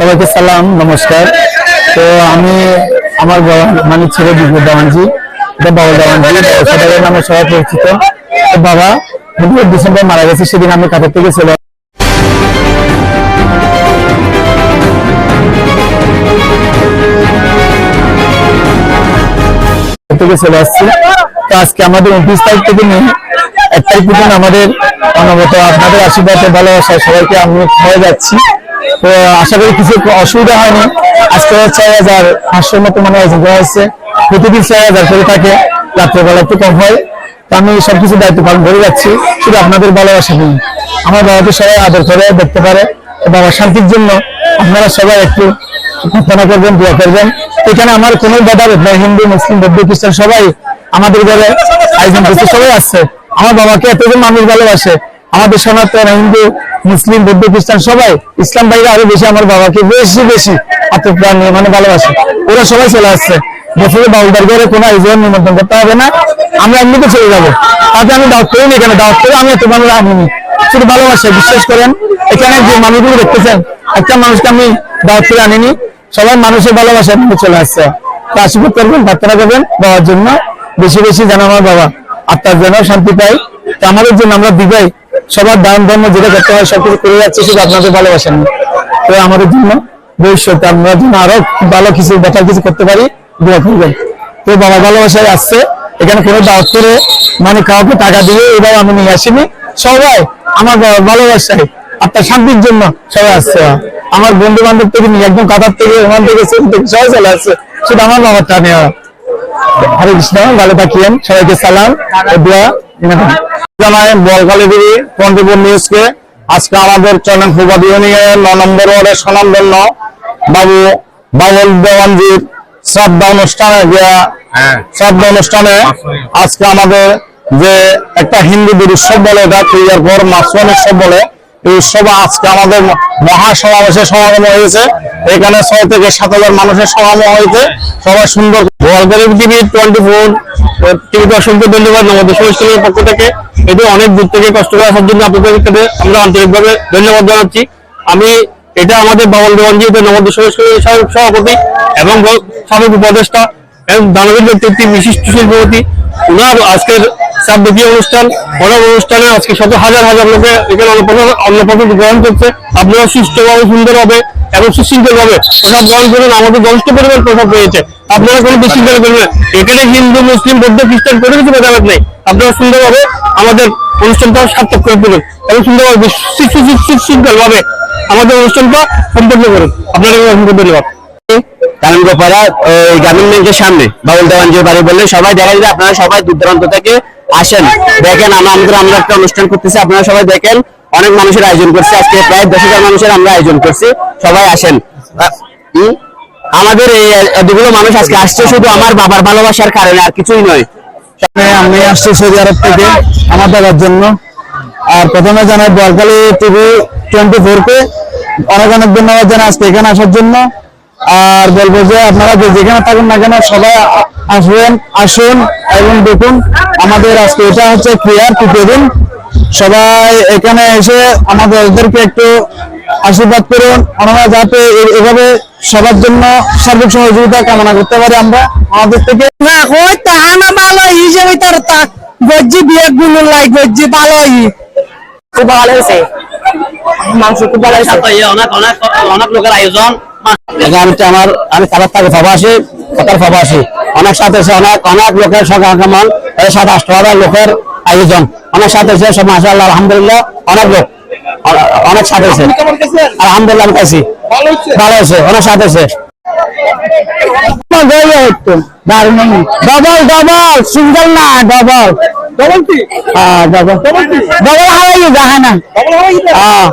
সবাইকে সালাম, নমস্কার। তো আমি আমার মানে ছেলে বিপুল দেওয়ানজি, এটা বাবা দেওয়ানজি সেটাকে নামে সবাই পরিচিত। বাবা ডিসেম্বর মারা গেছে, সেদিন আমি কাতার থেকে চলে থেকে আসছি। তো আজকে আমাদের উনত্রিশ তারিখ থেকে এক আমাদের অনবত আপনাদের আশীর্বাদ ভালোবাসা, সবাইকে আমি হয়ে যাচ্ছি তো আশা করি কিছু অসুবিধা হয়নি। আজকে ছয় হাজার পাঁচশোর মতো মানে আয়োজন করা হচ্ছে প্রতিদিন ছয় হাজার করে থাকে। রাত্রেবেলা একটু কম হয়। তো আমি সবকিছু দায়িত্ব পালন করে যাচ্ছি। শুধু আপনাদের ভালোবাসা নিয়ে। আমার বাবাকে সবাই আদর করে, দেখতে পারে। বাবা শান্তির জন্য আপনারা সবাই একটু প্রার্থনা করবেন, দোয়া করবেন। এখানে আমার কোনো ভেদাভেদ নাই হিন্দু, মুসলিম, বৌদ্ধ, খ্রিস্টান সবাই আমাদের ঘরে আয়োজন করছে, সবাই আসছে। আমার বাবাকে এতজন মানুষ ভালোবাসে। আমাদের সনাতন, হিন্দু মুসলিম, বৌদ্ধ, খ্রিস্টান সবাই ইসলাম ভাইরা আরও বেশি আমার বাবাকে বেশি বেশি আত্মপ্রাণ নিয়ে মানে ভালোবাসে। ওরা সবাই চলে আসছে। বছরে বাউলদার ঘরে কোনো আয়োজন নিমন্ত্রণ করতে হবে না। আমরা এমনিতে চলে যাব। তাতে আমি দাওয়াত করিনি এখানে, দাওয়াত করে আমি মানুষ আনিনি শুধু ভালোবাসে, বিশ্বাস করেন, এখানে যে মানুষগুলো দেখতেছেন, একটা মানুষকে আমি দাওয়াত করে আনিনি। সবাই মানুষের ভালোবাসা নিয়ে চলে আসছে। তো আশীর্বাদ করবেন, প্রার্থনা করবেন, বাবার জন্য। বেশি বেশি যেন আমার বাবা আত্মার জন্য শান্তি পাই তো আমাদের জন্য আমরা দিবাই। সবার দান ধর্ম যেটা করতে হয় সবকিছু করে যাচ্ছে, শুধু আপনাদের ভালোবাসা নিয়ে। তো আমাদের জন্য ভবিষ্যতে আমরা যেন আরও ভালো কিছু বেটার কিছু করতে পারি দোয়া করবেন তো বাবা ভালোবাসায় আসছে, এখানে কোনো দাওয়াত করে মানে কাউকে টাকা দিয়ে এবার আমি নিয়ে আসিনি। সবাই আমার বাবার ভালোবাসায় আপনার শান্তির জন্য সবাই আসছে। আমার বন্ধু বান্ধব থেকে নিয়ে, একদম কাতার থেকে ওখান থেকে সেখান থেকে সবাই চলে আসছে। শুধু আমার বাবারটা নেওয়া হরে কৃষ্ণ, ভালো থাকিয়েন, সবাইকে সালাম দোয়া জানাই পন্ডিপুর নিউজকে। আজকে আমাদের চলেন ফুবাদি ইউনিয়নের ন নম্বর ওয়ার্ডের স্বনামধন্য বাবু বাবুল দেওয়ানজির শ্রদ্ধা অনুষ্ঠানে গিয়া শ্রদ্ধা অনুষ্ঠানে আজকে আমাদের যে একটা হিন্দুদের উৎসব বলে এটা ক্রিয়ার পর মাসওয়ান উৎসব বলে এই উৎসবে আজকে আমাদের মহা সমাগম হয়েছে। এখানে ছয় থেকে সাত হাজার মানুষের সমাগম হয়েছে। সবাই সুন্দর। গোয়ালগড়ের টিভি টোয়েন্টি ফোর টিভি দর্শকদের ধন্যবাদ, আমাদের সংস্কৃতির পক্ষ থেকে। এটা অনেক দূর থেকে কষ্ট করে আসার জন্য আপনাদের আমরা আন্তরিকভাবে ধন্যবাদ জানাচ্ছি। আমি, এটা আমাদের বাবল দেওয়ানজি এটা আমাদের সহ- সভাপতি এবং সাবেক উপদেষ্টা এবং দানবীর ব্যক্তিত্ব বিশিষ্ট শিল্পপতি। ওনার আজকের সাবদেকীয় অনুষ্ঠান, বড় অনুষ্ঠানে আজকে শত হাজার হাজার লোকে এখানে অন্নপ্রাশন অন্নপ্রাশন গ্রহণ করছে। আপনারা সুস্থভাবে, সুন্দরভাবে এবং সুশৃঙ্খলভাবে প্রসাদ গ্রহণ করুন আমাদের যথেষ্ট পরিমাণ প্রসাদ পেয়েছে আপনারা কোনো বিশৃঙ্খলা করবেন। এখানে হিন্দু, মুসলিম, বৌদ্ধ, খ্রিস্টান কোনো কিছু ভেদাভেদ নেই। আপনারা সুন্দরভাবে আমাদের অনুষ্ঠানটা সার্থক করে তুলুন এবং সুন্দরভাবে সুশৃঙ্খলভাবে আমাদের অনুষ্ঠানটা সম্পন্ন করুন। আপনাদের অসংখ্য ধন্যবাদ। আপনারা সবাই দূর দূরান্ত থেকে আসেন। দেখেন, আমরা আমরা একটা অনুষ্ঠান করতেছি, আপনারা সবাই দেখেন। অনেক মানুষের আয়োজন করছে, আজকে প্রায় দশ হাজার মানুষের আমরা আয়োজন করছি, সবাই আসেন। আমাদের এই এতগুলো মানুষ আজকে আসছে, শুধু আমার বাবার ভালোবাসার কারণে, আর কিছুই নয়। আমি আসছি সৌদি আরব থেকে, আমার দাদার জন্য। আর প্রথমে জানাই বরকালি টিভি টোয়েন্টি ফোর কে অনেক অনেক ধন্যবাদ জানাই আজকে এখানে আসার জন্য। আর বলব যে আপনারা যে যেখানে থাকুন না কেন, সবাই আসবেন, আসুন এবং দেখুন। আমাদের আজকে এটা হচ্ছে ক্রিয়ার তৃতীয় দিন। সবাই এখানে এসে আমাদের ওদেরকে একটু আশীর্বাদ করুন। আমরা যাতে এভাবে সবার জন্য সার্বিক সহযোগিতা কামনা করতে পারি আমরা আমাদের থেকে। না হই তাহানা ভালো হিসেবে তার তা গজ্জি বিয়ে গুলো লাই গজ্জি ভালো ই। খুব ভালো হয়েছে। মাংস খুব ভালো হয়েছে। অনেক অনেক অনেক লোকের আয়োজন। আমি তো আমার আমি কালার থাকে প্রবাসী কথার প্রবাসী অনেক সাথে অনেক অনেক লোকের সঙ্গে আগমন সাত আট হাজার লোকের আয়োজন। অনেক সাথে সব মাসাল্লাহ আলহামদুলিল্লাহ অনেক লোক অনেক সাথে এসে আলহামদুলিল্লাহ আমি খাইছি ভালো হয়েছে? অনেক সাথে এসে ডবল ডবল সিঙ্গেল না ডবল ডবল কি? হ্যাঁ ডবল ডবল না। হ্যাঁ।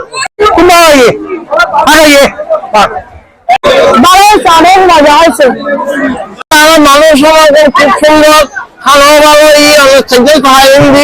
ভালো হয়েছে অনেক মজা হয়েছে। মানুষ আমাদের খুব সুন্দর। খানা ভালো ই আমার সিঙ্গেল খাওয়া এমনি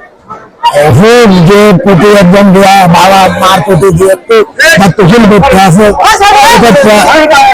এখন যে প্রতি একজন মারা মার প্রতি যে একটু করতে আছে।